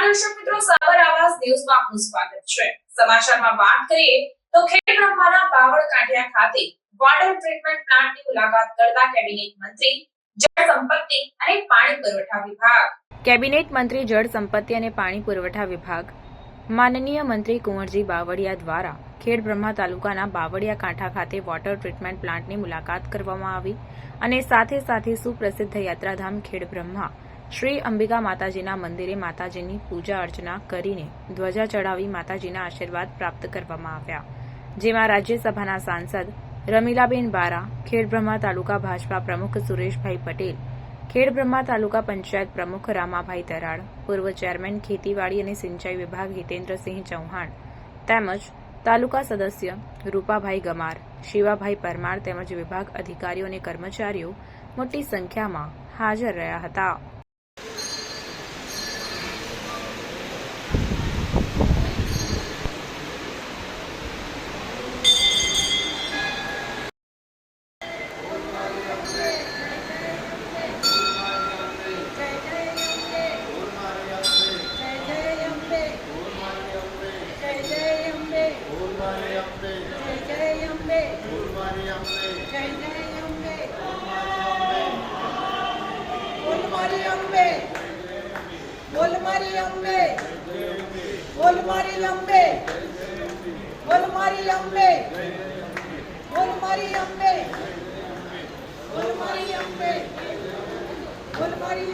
આપનું સ્વાગત છે. સમાચારમાં વાત કરીએ તો ખેડ બ્રહ્માના બાવળ કાંઠિયા ખાતે વોટર ટ્રીટમેન્ટ પ્લાન્ટની મુલાકાત કરતા કેબિનેટ મંત્રી, જળ સંપત્તિ અને પાણી પુરવઠા વિભાગ. કેબિનેટ મંત્રી, જળ સંપત્તિ અને પાણી પુરવઠા વિભાગ. માનનીય મંત્રી કુંવરજી બાવળિયા દ્વારા ખેડ બ્રહ્મા તાલુકાના બાવળિયા કાંઠા ખાતે વોટર ટ્રીટમેન્ટ પ્લાન્ટની મુલાકાત કરવામાં આવી અને સાથે સાથે સુપ્રસિદ્ધ યાત્રાધામ ખેડ બ્રહ્મા શ્રી અંબિકા માતાજીના મંદિરે માતાજીની પૂજા અર્ચના કરીને ધ્વજા ચડાવી માતાજીના આશીર્વાદ પ્રાપ્ત કરવામાં આવ્યા, જેમાં રાજ્યસભાના સાંસદ રમીલાબેન બારા, ખેડબ્રહ્મા તાલુકા ભાજપા પ્રમુખ સુરેશભાઈ પટેલ, ખેડબ્રહ્મા તાલુકા પંચાયત પ્રમુખ રામાભાઈ તરાડ પૂર્વ ચેરમેન ખેતીવાડી અને સિંચાઈ વિભાગ હિતેન્દ્રસિંહ ચૌહાણ, તેમજ તાલુકા સદસ્ય રૂપાભાઈ ગમાર, શિવાભાઈ પરમાર તેમજ વિભાગ અધિકારીઓ અને કર્મચારીઓ મોટી સંખ્યામાં હાજર રહ્યા હતા. મારી અંબે. બોલ મારી અંબે. બોલ મારી અંબે. બોલ મારી અંબે. બોલ મારી અંબે. બોલ મારી અંબે. બોલ મારી